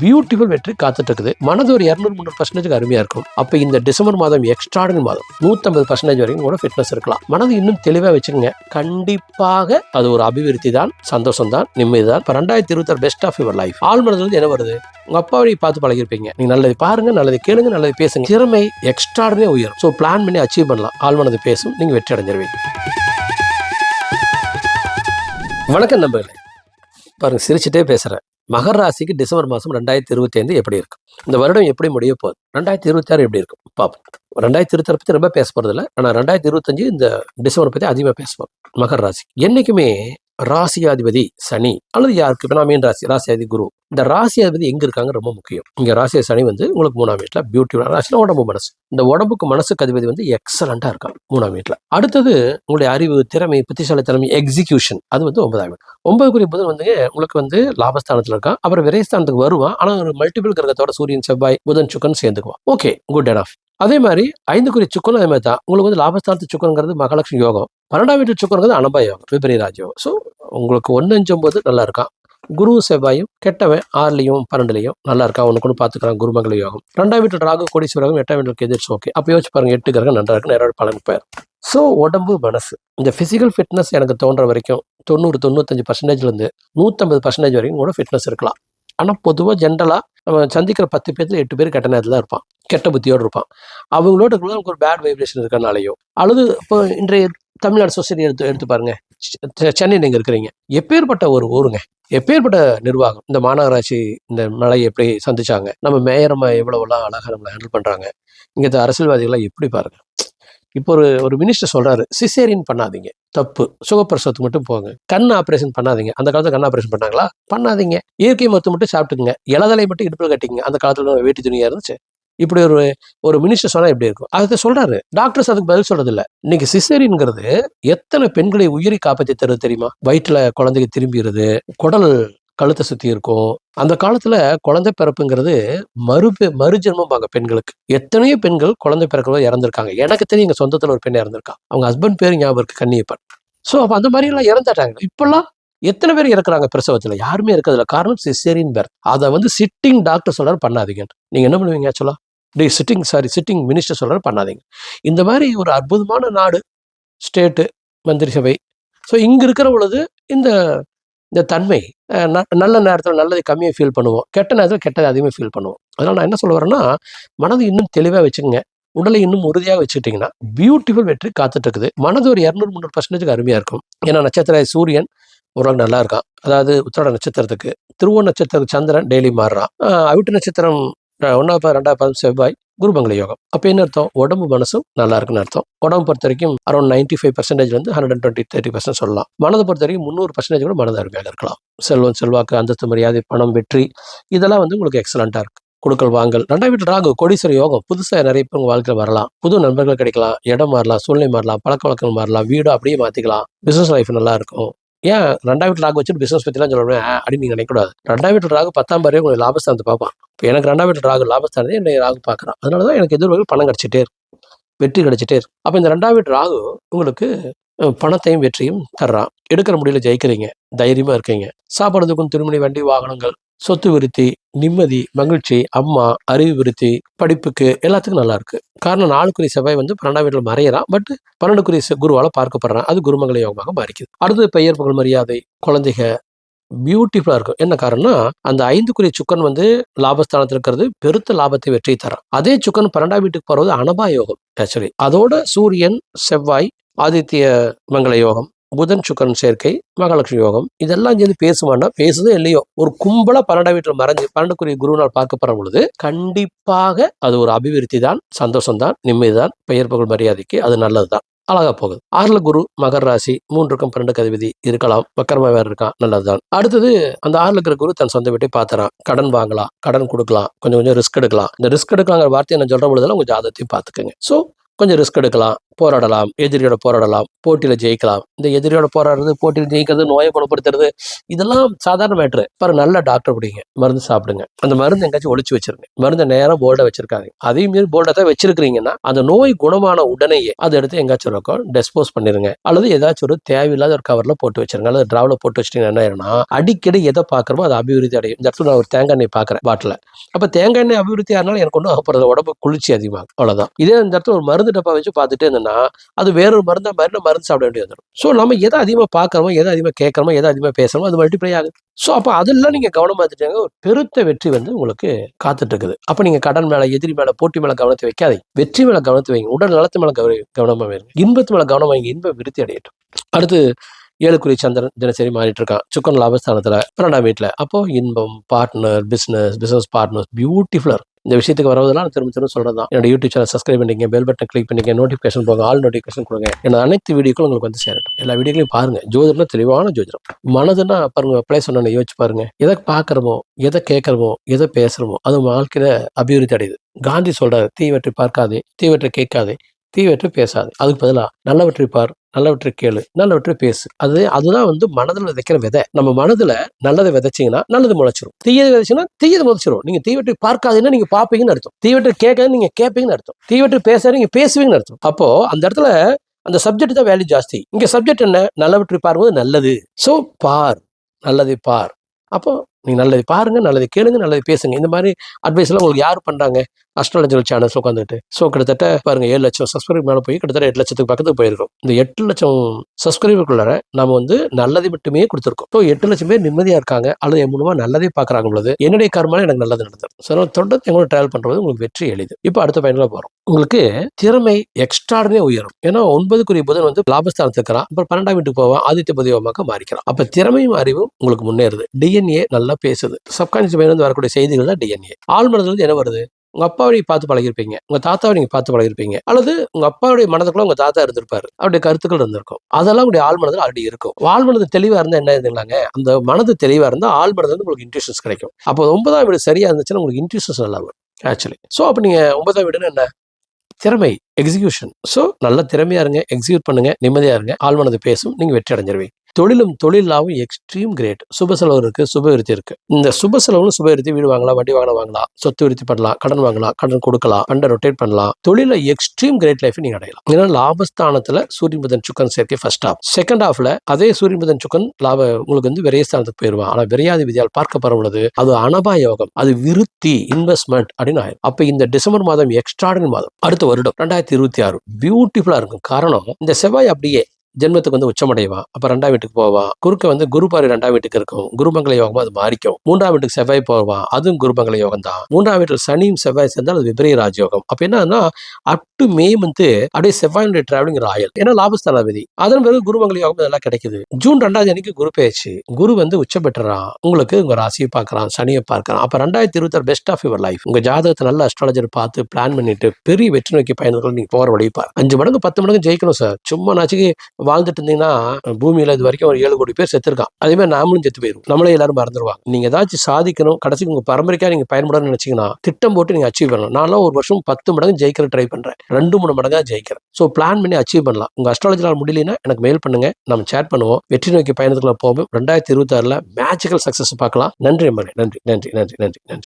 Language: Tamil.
பியூட்டிஃபுல் வெற்றி காத்துட்டு இருக்குது மனது ஒரு இரநூறு முந்நூறு பர்சன்டேஜ் அருமையா இருக்கும். அப்ப இந்த டிசம்பர் மாதம் எக்ஸ்ட்ராடனரி மாதம். நூத்தம்பது பர்சன்டேஜ் வரைக்கும் கூட ஃபிட்னஸ் இருக்கலாம். மனது இன்னும் தெளிவா வச்சுக்கோங்க. கண்டிப்பாக அது ஒரு அபிவிருத்தி தான் சந்தோஷம் தான் நிம்மதி தான். இப்போ ரெண்டாயிரத்தி இருபத்தாறு பெஸ்ட் ஆஃப் யுவர் லைஃப் ஆள் மனதுல என்ன வருது? உங்க அப்பா வழி பார்த்து பழகிருப்பீங்க நீங்க நல்லது பாருங்க நல்லது கேளுங்க நல்லது பேசுங்க. திறமை எக்ஸ்ட்ராடனே உயரும். ஸோ பிளான் பண்ணி அச்சீவ் பண்ணலாம். ஆள் மனது பேசும் நீங்க வெற்றி அடைஞ்சிருவீங்க. வணக்கம் நண்பர்களே. பாருங்க சிரிச்சுட்டே பேசுறேன். மகர ராசிக்கு டிசம்பர் மாதம் ரெண்டாயிரத்தி இருபத்தி ஐந்து எப்படி இருக்கும் இந்த வருடம் எப்படி முடிய போகுது? ரெண்டாயிரத்தி இருபத்தாறு எப்படி இருக்கும் பார்ப்போம். ரெண்டாயிரத்தி இருபத்தாறு பற்றி ரொம்ப பேச போகிறது இல்லை ஆனால் ரெண்டாயிரத்தி இருபத்தஞ்சு இந்த டிசம்பர் பற்றி அதிகமாக பேசுவோம் மகர ராசி என்றைக்குமே ராசியாதிபதி சனி. அல்லது யாருக்கு இப்போ நான் மீன் ராசி ராசியாதி குரு. இந்த ராசியாதிபதி எங்க இருக்காங்க ரொம்ப முக்கியம். இங்க ராசிய சனி வந்து உங்களுக்கு மூணாம் வீட்டில் பியூட்டிஃபுல் ராசியில் உடம்பு மனசு. இந்த உடம்புக்கு மனசுக்கு அதிபதி வந்து எக்ஸலண்டா இருக்கான் மூணாம் வீட்டில். அடுத்தது உங்களுடைய அறிவு திறமை புத்திசாலித்தனமை எக்ஸிகியூஷன் அது வந்து ஒன்பதாம் வீடு. ஒன்பதுக்குரிய புதன் வந்து உங்களுக்கு வந்து லாபஸ்தானத்தில் இருக்கான். அப்புறம் விரைஸ்தானத்துக்கு வருவான். ஆனால் ஒரு மல்டிபிள் கிரகத்தோட சூரியன் செவ்வாய் புதன் சுக்கன் சேர்ந்துக்குவான். ஓகே குட் அண்ட் ஆஃப் அதே மாதிரி ஐந்துக்குரிய சுக்கன் அதே மாதிரி தான். உங்களுக்கு வந்து லாபஸ்தானத்து சுக்கன்ங்கிறது மகாலட்சுமி யோகம். பன்னெண்டாம் வீட்டு சுக்கனுங்கிறது அனபா யோகம். விபரீத ராஜயோகம். ஸோ உங்களுக்கு ஒன்று அஞ்சொம்பது நல்லா இருக்கான் குரு செவ்வாயும் கெட்டவன் ஆறுலையும் பன்னெண்டுலையும் நல்லா இருக்கா ஒன்று கொண்டு பார்த்துக்கிறான் குருமங்கள யோகம். ரெண்டாம் வீட்டில் ராகு கோடீஸ்வரகம் எட்டாம் வீட்டுக்கு எதிர்த்து ஓகே. அப்போ யோசிச்சு பாருங்க. எட்டு கிரகம் நல்லா இருக்கு நிறைய பலன் பேர் ஸோ உடம்பு மனசு. இந்த ஃபிசிக்கல் ஃபிட்னஸ் எனக்கு தோன்ற வரைக்கும் தொண்ணூறு தொண்ணூத்தஞ்சு பர்சன்டேஜ்லேருந்து நூற்றம்பது பர்சன்டேஜ் வரைக்கும் கூட ஃபிட்னஸ் இருக்கலாம். ஆனால் பொதுவாக ஜென்ரலாக நம்ம சந்திக்கிற பத்து பேர்த்தில் எட்டு பேர் கெட்ட நேரத்தில் இருப்பான். கெட்ட புத்தியோடு இருப்பான். அவங்களோட நமக்கு ஒரு பேட் வைப்ரேஷன் இருக்கிறனாலையோ அல்லது இப்போ இன்றைய தமிழ்நாடு சொசைட்டி எடுத்து எடுத்து பாருங்க. செ- சென்னை நீங்கள் இருக்கிறீங்க. எப்பேற்பட்ட ஒரு ஊருங்க? எப்பேற்பட்ட நிர்வாகம்? இந்த மாநகராட்சி இந்த மழையை எப்படி சந்திச்சாங்க? நம்ம மேயரமா எவ்வளவுலாம் அழகாக நம்மளை ஹேண்டில் பண்றாங்க? இங்க அரசியல்வாதிகள்லாம் எப்படி பாருங்க? இப்போ ஒரு ஒரு மினிஸ்டர் சொல்றாரு சிசேரியன் பண்ணாதீங்க. தப்பு. சுகப்பிரசவத்துக்கு மட்டும் போங்க. கண் ஆப்ரேஷன் பண்ணாதீங்க. அந்த காலத்துல கண் ஆப்ரேஷன் பண்ணாங்களா? பண்ணாதீங்க. இயற்கை மருத்துவம் மட்டும் சாப்பிட்டுக்குங்க. இளதலை மட்டும் இடுப்பில் கட்டிங்க அந்த காலத்துல வேட்டி துணியாக இருந்துச்சு. இப்படி ஒரு ஒரு மினிஸ்டர் சொன்னா எப்படி இருக்கும். அதை சொல்றாரு. டாக்டர்ஸ் அதுக்கு பதில் சொல்றது இல்ல இன்னைக்கு சிசேரின்ங்கிறது எத்தனை பெண்களை உயிரி காப்பாற்றி தருது தெரியுமா? வயிற்றுல குழந்தைக்கு திரும்பிடுது குடல் கழுத்தை சுத்தி இருக்கும். அந்த காலத்துல குழந்தை பிறப்புங்கிறது மறு மறுஜென்மம்பாங்க பெண்களுக்கு. எத்தனையோ பெண்கள் குழந்தை பிறக்கிறவங்க இறந்திருக்காங்க. எனக்கு தெரியும் எங்க சொந்தத்துல ஒரு பெண் இறந்திருக்காங்க அவங்க ஹஸ்பண்ட் பேர் ஞாபகம் இருக்கு கன்னியப்பன். ஸோ அப்போ அந்த மாதிரி எல்லாம் இறந்துட்டாங்க. இப்பெல்லாம் எத்தனை பேர் இறக்குறாங்க பிரசவத்தில்? யாருமே இருக்கிறதுல காரணம் சிசேரின் பேர் அதை வந்து சிட்டிங் டாக்டர் சொல்றாரு பண்ணாதீங்க நீங்க என்ன பண்ணுவீங்க ஆக்சுவலா day sitting sorry sitting minister சொல்கிற பண்ணாதீங்க. இந்த மாதிரி ஒரு அற்புதமான நாடு ஸ்டேட்டு மந்திரி சபை. ஸோ இங்கே இருக்கிற பொழுது இந்த இந்த தன்மை ந- நல்ல நேரத்தில் நல்லதை கம்மியாக ஃபீல் பண்ணுவோம். கெட்ட நேரத்தில் கெட்டதை அதிகமாக ஃபீல் பண்ணுவோம். அதனால் நான் என்ன சொல்ல வரேன்னா மனதை இன்னும் தெளிவாக வச்சுக்கோங்க. உடலை இன்னும் உறுதியாக வச்சுக்கிட்டிங்கன்னா பியூட்டிஃபுல் வெற்றி காத்துட்டு இருக்குது மனது ஒரு இரநூறு முந்நூறு பர்சன்டேஜ் அருமையாக இருக்கும். ஏன்னா நட்சத்திர சூரியன் ஓரளவு நல்லா இருக்கான். அதாவது உத்திராட நட்சத்திரத்துக்கு திருவோண நட்சத்திரத்துக்கு சந்திரன் டெய்லி மாறுறான். அவிட்டு நட்சத்திரம் ஒன்றாவது பாதம், ரெண்டாவது பாதம் செவ்வாய் குருமங்கள யோகம். அப்போ என்ன அர்த்தம்? உடம்பு மனசும் நல்லா இருக்குன்னு அர்த்தம். உடம்பு பொறுத்த வரைக்கும் அரௌண்ட் நைன்டி ஃபைவ் பர்சன்டேஜ் வந்து hundred and twenty thirty percent சொல்லலாம். மனதை பொறுத்த வரைக்கும் முந்நூறு பர்சன்டேஜ் கூட மனதை அருமையாக இருக்கலாம். செல்வம் செல்வாக்கு அந்தஸ்து மரியாதை பணம் வெற்றி இதெல்லாம் வந்து உங்களுக்கு எக்ஸலண்ட்டாக இருக்கு. கொடுக்கல் வாங்கல். ரெண்டாம் வீட்டு ராகு கோடீஸ்வர யோகம். புதுசாக நிறைய பேர் உங்கள் வாழ்க்கையில் வரலாம். புது நண்பர்கள் கிடைக்கலாம். இடம் மாறலாம் சூழ்நிலை மாறலாம் பழக்க வழக்கங்கள் மாறலாம். வீடு அப்படியே மாற்றிக்கலாம் பிஸ்னஸ் லைஃப் நல்லா இருக்கும். ஏன் ரெண்டாம் வீட்டு ராகு வச்சுட்டு பிசினஸ் பற்றிலாம் சொல்லணும் அப்படின்னு நீங்கள் நினைக்கக்கூடாது. ரெண்டாம் வீட்டு ராகு பத்தாம் பாரு உங்களுக்கு லாபஸ்தானத்தை பார்ப்பான். இப்போ எனக்கு ரெண்டாம் வீட்டு ராகு லாபஸ்தானத்தை என்னை ராகு பார்க்குறான். அதனால தான் எனக்கு எதிர்வர்கள் பணம் கிடைச்சிட்டே இருக்கும் வெற்றி கிடைச்சிட்டே இருக்கும் அப்போ இந்த ரெண்டாம் வீட்டு ராகு உங்களுக்கு பணத்தையும் வெற்றியும் தர்றான் எடுக்கிற முடியல ஜெயிக்கிறீங்க. தைரியமாக இருக்கீங்க. சாப்பிட்றதுக்கும் திருமணி வண்டி வாகனங்கள் சொத்து விருத்தி நிம்மதி மகிழ்ச்சி அம்மா அறிவு விருத்தி படிப்புக்கு எல்லாத்துக்கும் நல்லா இருக்கு. காரணம் நாலுக்குரிய செவ்வாய் வந்து பன்னெண்டாம் வீட்டில் மறையறான் பட் பன்னெண்டுக்குரிய குருவால் குருவால பார்க்கப்படுறான். அது குருமங்கள யோகமாக மாறிக்குது. அடுத்தது பெயர் புகழ் மரியாதை குழந்தைக பியூட்டிஃபுல்லாக இருக்கும். என்ன காரணம்னா அந்த ஐந்துக்குரிய சுக்கன் வந்து லாபஸ்தானத்தில் இருக்கிறது பெருத்த லாபத்தை வெற்றி தரான். அதே சுக்கன் பன்னெண்டாம் வீட்டுக்கு போகிறது அனபா யோகம் ஆக்சுவலி அதோட சூரியன் செவ்வாய் ஆதித்ய மங்கள யோகம் புதன் சுக்கரன் சேர்க்கை மகாலட்சுமி யோகம் இதெல்லாம் சேர்ந்து பேசுவான்னா பேசுதோ இல்லையோ ஒரு கும்பலாக பன்னெண்டாம் வீட்டில் மறைஞ்சு பன்னெண்டுக்குரிய குருநாள் பார்க்கப்படுற பொழுது கண்டிப்பாக அது ஒரு அபிவிருத்தி தான் சந்தோஷம் தான் நிம்மதி தான் பெயர் புகழ் மரியாதைக்கு அது நல்லது தான். அழகா போகுது. ஆறுல குரு மகர ராசி மூன்றுக்கும் பன்னெண்டு கதிபதி இருக்கலாம் வக்கரமா வேற இருக்கான் நல்லதுதான் அடுத்தது அந்த ஆறுல இருக்கிற குரு தன் சொந்த வீட்டை பாத்துறான் கடன் வாங்கலாம் கடன் கொடுக்கலாம் கொஞ்சம் கொஞ்சம் ரிஸ்க் எடுக்கலாம். இந்த ரிஸ்க் எடுக்கலாங்கிற வார்த்தையை நான் சொல்ற பொழுதெல்லாம் உங்க ஜாதகத்தையும் பார்த்துக்கோங்க. ஸோ கொஞ்சம் ரிஸ்க் எடுக்கலாம் போராடலாம் எதிரியோட போராடலாம் போட்டியில ஜெயிக்கலாம். இந்த எதிரியோட போராடுறது போட்டியில் ஜெயிக்கிறது நோயை குணப்படுத்துறது இதெல்லாம் சாதாரண மேட்ரு பாரு நல்ல டாக்டர் பிடிங்க. மருந்து சாப்பிடுங்க. அந்த மருந்து எங்கேயாச்சும் ஒழிச்சு வச்சிருங்க. மருந்தை நேரம் போல்டா வச்சிருக்காங்க அதே மாரி போல்டா தான் வச்சிருக்கிறீங்கன்னா அந்த நோய் குணமான உடனேயே அதை எடுத்து எங்காச்சும் இருக்கும் டெஸ்போஸ் பண்ணிருங்க. அல்லது ஏதாச்சும் ஒரு தேவையில்லாத ஒரு கவர்ல போட்டு வச்சிருங்க. அல்லது டிராவில போட்டு வச்சிட்டீங்கன்னா என்ன ஆயிரும்னா அடிக்கடி எதை பார்க்குறோமோ அது அபிவிருத்தி அடையும். இந்த இடத்துல நான் ஒரு தேங்காய் எண்ணெய் பார்க்குறேன் பாட்டில் அப்போ தேங்காய் எண்ணெய் அபிவிருத்தி ஆனாலும் எனக்கு ஒன்றும் ஆகப்படுறது உடம்பு குளிர்ச்சி அதிகமாகும். அவ்வளோதான் இதே இந்த இடத்துல ஒரு மருந்து டப்பா வச்சு பார்த்துட்டே இருந்தேன்னா அது வேறொரு மருந்தா மாதிரி நம்ம மருந்து சாப்பிட வேண்டியது வந்துடும் ஸோ நம்ம எதை அதிகமாக பார்க்குறோமோ எதை அதிகமாக கேட்குறோமோ எதை அதிகமாக பேசுகிறோமோ அது மல்டிப்ளை ஆகுது. ஸோ அப்போ அதெல்லாம் நீங்கள் கவனமாக எடுத்துட்டாங்க ஒரு பெருத்த வெற்றி வந்து உங்களுக்கு காத்துட்டு இருக்குது அப்போ நீங்கள் கடன் மேலே எதிரி மேலே போட்டி மேலே கவனத்தை வைக்காதீங்க. வெற்றி மேலே கவனத்தை வைங்க. உடல் நலத்து மேலே கவன கவனமாக வைங்க இன்பத்து மேலே கவனம் வைங்க இன்பம் விருத்தி அடையட்டும். அடுத்து ஏழுக்குறி சந்திரன் தினசரி மாறிட்டு இருக்கான் சுக்கன் லாபஸ்தானத்தில் பன்னெண்டாம் வீட்டில் அப்போ இன்பம் பார்ட்னர் பிஸ்னஸ் பிஸ்னஸ் பார்ட்னர்ஸ் பியூட்டிஃபுல்லர் இந்த விஷயத்துக்கு வரதெல்லாம் திரும்ப திரும்ப சொல்றது தான் என்னோட யூடியூப் சேனல் சப்ஸ்கிரைப் பண்ணிங்க பெல் பட்டன் கிளிக் பண்ணிங்க நோட்டிஃபிகேஷன் போங்க ஆல் நோட்டிஃபிகேஷன் கொடுங்க. என்னோட அனைத்து வீடியோக்களும் உங்களுக்கு வந்து சேரட்டும் எல்லா வீடியோக்களையும் பாருங்க. ஜோதிடம்னா தெளிவான ஜோதிடம். மனதுன்னா பாருங்க பிளே சொன்ன யோசிச்சு பாருங்க. எதை பார்க்குறமோ எதை கேட்குறமோ எதை பேசுறமோ அது வாழ்க்கையில் வாழ்க்கையில அபிவிருத்தி அடையுது. காந்தி சொல்றாரு தீவற்றை பார்க்காதே தீவற்றை கேட்காதே தீவற்றை பேசாது. அதுக்கு பதிலாக நல்லவற்றை பார் நல்லவற்றை கேளு நல்லவற்றை பேசு. அது அதுதான் வந்து மனதில் விதைக்கிற விதை. நம்ம மனதில் நல்லதை விதைச்சிங்கன்னா நல்லது முளைச்சிரும். தீயது விதைச்சுன்னா தீயது முளைச்சிரும். நீங்க தீவற்றை பார்க்காதீங்கன்னா நீங்க பார்ப்பீங்கன்னு அர்த்தம். தீவற்றை கேட்காது நீங்க கேட்பீங்கன்னு அர்த்தம். தீவற்றை பேசாத நீங்க பேசுவீங்கன்னு அர்த்தம். அப்போ அந்த இடத்துல அந்த சப்ஜெக்ட் தான் வேல்யூ ஜாஸ்தி. இங்க சப்ஜெக்ட் என்ன? நல்லவற்றை பார்க்கும்போது நல்லது. ஸோ பார். நல்லதை பார். அப்போ நீங்க நல்லதை பாருங்க நல்லதை கேளுங்க நல்லதை பேசுங்க. இந்த மாதிரி அட்வைஸ் எல்லாம் உங்களுக்கு யார் பண்றாங்க? அஸ்ட்ராலஜிக்கல் சேனல்ஸ் உட்காந்துட்டு ஸோ கிட்டத்தட்ட பாருங்க ஏழு லட்சம் சப்ஸ்கிரைப் மேலே போய் கிட்டத்தட்ட எட்டு லட்சத்துக்கு பக்கத்துக்கு போயிருக்கோம். இந்த எட்டு லட்சம் சப்ஸ்கிரைபருக்குள்ளார நம்ம வந்து நல்லதை மட்டுமே கொடுத்துருக்கோம். ஸோ எட்டு லட்சம் பேர் நிம்மதியாக இருக்காங்க அல்லது என் மூலமாக நல்லதே பார்க்குறாங்க பொழுது என்னுடைய கர்மால எனக்கு நல்லது நடந்தது. ஸோ தொடர்ந்து எங்களோட ட்ராவல் பண்ணுறது உங்களுக்கு வெற்றி எளிது. இப்போ அடுத்த பயனில் போகிறோம் உங்களுக்கு திறமை எக்ஸ்ட்ராடனே உயரும். ஏன்னா ஒன்பதுக்குரிய புதன் வந்து லாபஸ்தானத்துக்கு இருக்கிறான். அப்புறம் பன்னெண்டாம் வீட்டுக்கு போவான் ஆதித்ய பதிவமாக மாறிக்கிறான். அப்ப திறமையும் அறிவும் உங்களுக்கு முன்னேறுது. டிஎன்ஏ நல்லா பேசுது. சப்கான்சியஸ் மைண்ட் வந்து வரக்கூடிய செய்திகள் தான் டிஎன்ஏ ஆழ்மனதுல இருந்து என்ன வருது? உங்க அப்பாவை பார்த்து பழகிருப்பீங்க உங்க தாத்தாவை நீங்க பார்த்து பழகிருப்பீங்க அல்லது உங்க அப்பாவுடைய மனதுக்குள்ள உங்க தாத்தா இருந்திருப்பாரு. அவருடைய கருத்துக்கள் இருந்திருக்கும். அதெல்லாம் உங்களுடைய ஆழ்மனதில் ஆல்ரெடி இருக்கும். ஆழ்மனது தெளிவா இருந்தா என்ன இருந்தாங்க அந்த மனது தெளிவா இருந்தா ஆழ்மனது வந்து உங்களுக்கு இன்ட்யூஷன்ஸ் கிடைக்கும். அப்போ ஒன்பதாம் வீடு சரியா இருந்துச்சுன்னா உங்களுக்கு இன்ட்யூஷன்ஸ் நல்லா வரும் ஆக்சுவலி ஸோ அப்போ நீங்க ஒன்பதாம் வீடுன்னு என்ன? திறமை எக்ஸிகியூஷன் ஸோ நல்ல திறமையா இருங்க எக்ஸிக்யூட் பண்ணுங்க நிம்மதியா இருங்க. ஆழ்மனது பேசும் நீங்க வெற்றி அடைஞ்சிருவீங்க. தொழிலும் தொழிலாவும் எக்ஸ்ட்ரீம் கிரேட் சுப செலவு இருக்கு சுபவிருத்தி இருக்கு. இந்த சுப செலவுன்னு சுபவிருத்தி வீடு வாங்கலாம் வண்டி வாங்கலாம் வாங்கலாம். சொத்து விருத்தி பண்ணலாம் கடன் வாங்கலாம் கடன் கொடுக்கலாம் பண்டை ரொட்டேட் பண்ணலாம். தொழில எக்ஸ்ட்ரீம் கிரேட் லைஃப் நீங்க அடையலாம். ஏன்னா லாபஸ்தானத்துல சூரியன் புதன் சுக்கன் சேர்த்து ஃபர்ஸ்ட் ஆஃப் செகண்ட் ஹாஃப்ல அதே சூரியன் புதன் சுக்கன் லாப உங்களுக்கு வந்து விரையஸ்தானத்துக்கு போயிருவான் ஆனா விரையாதி விதியால் பார்க்கப்பட உள்ளது. அது அனபா யோகம். அது விருத்தி இன்வெஸ்ட்மெண்ட் அப்படின்னு ஆயிரும். அப்ப இந்த டிசம்பர் மாதம் எக்ஸ்ட்ராடனரி மாதம். அடுத்த வருடம் ரெண்டாயிரத்தி இருபத்தி ஆறு. பியூட்டிஃபுல்லா இருக்கும். காரணம் இந்த செவ்வாய் அப்படியே ஜென்மத்துக்கு வந்து உச்சமடைவான். அப்ப ரெண்டாம் வீட்டுக்கு போவான். குறுக்க வந்து குருபாரி ரெண்டாம் வீட்டுக்கு இருக்கும். குருமங்கல யோகமா அது மாறிக்கும். மூன்றாம் வீட்டுக்கு செவ்வாய் போவான். அதுவும் குருமங்கல யோகம் தான் மூன்றாம் வீட்டில் சனியும் செவ்வாய் சேர்ந்தால் அது விபரீ ராஜயோகம். அப்ப என்னன்னா அப் டு மே வந்து அப்படியே செவ்வாயினுடைய டிராவலிங் ராயல். ஏன்னா லாபஸ்தானாதிபதி அதன் பிறகு குருமங்கல யோகம் இதெல்லாம் கிடைக்குது. ஜூன் ரெண்டாவது அன்னைக்கு குரு பேச்சு குரு வந்து உச்சம் பெற்றுறான் உங்களுக்கு உங்க ராசியை பார்க்கறான். சனியை பார்க்கறான். அப்ப ரெண்டாயிரத்தி இருபத்தி பெஸ்ட் ஆஃப் யுவர் லைஃப் உங்க ஜாதகத்தை நல்ல அஸ்ட்ராலஜர் பார்த்து பிளான் பண்ணிட்டு பெரிய வெற்றி நோக்கி பயணங்கள் நீங்க போற வழி பாரு. அஞ்சு மடங்கு பத்து மடங்கு ஜெயிக்கணும் சார் சும்மா நாச்சுக்கு வாழ்ந்துட்டு இருந்தீங்கன்னா பூமியில இது வரைக்கும் ஒரு ஏழு கோடி பேர் செத்துருக்கான். அதே மாதிரி நாமளும் செத்து போயிடும் நம்மளே எல்லாரும் மறந்துடுவாங்க நீங்க ஏதாச்சும் சாதிக்கணும் கடைசிக்கு உங்க பரம்பரைக்கா நீங்க பயன்படணும்னு நினைச்சீங்கன்னா திட்டம் போட்டு நீங்க அச்சீவ் பண்ணலாம். நான்லாம் ஒரு வருஷம் பத்து மடங்கு ஜெயிக்கிற ட்ரை பண்றேன். ரெண்டு மூணு மடங்கா ஜெயிக்கிறேன். ஸோ பிளான் பண்ணி அச்சீவ் பண்ணலாம். உங்க அஸ்ட்ராலஜினால் முடியலன்னா எனக்கு மெயில் பண்ணுங்க. நம்ம சேட் பண்ணுவோம். வெற்றி நோக்கி பயணத்துக்குள்ள போவோம். ரெண்டாயிரத்தி இருபத்தாறுல மேஜிக்கல் சக்சஸ் பார்க்கலாம். நன்றி அம்மா நன்றி நன்றி நன்றி நன்றி நன்றி.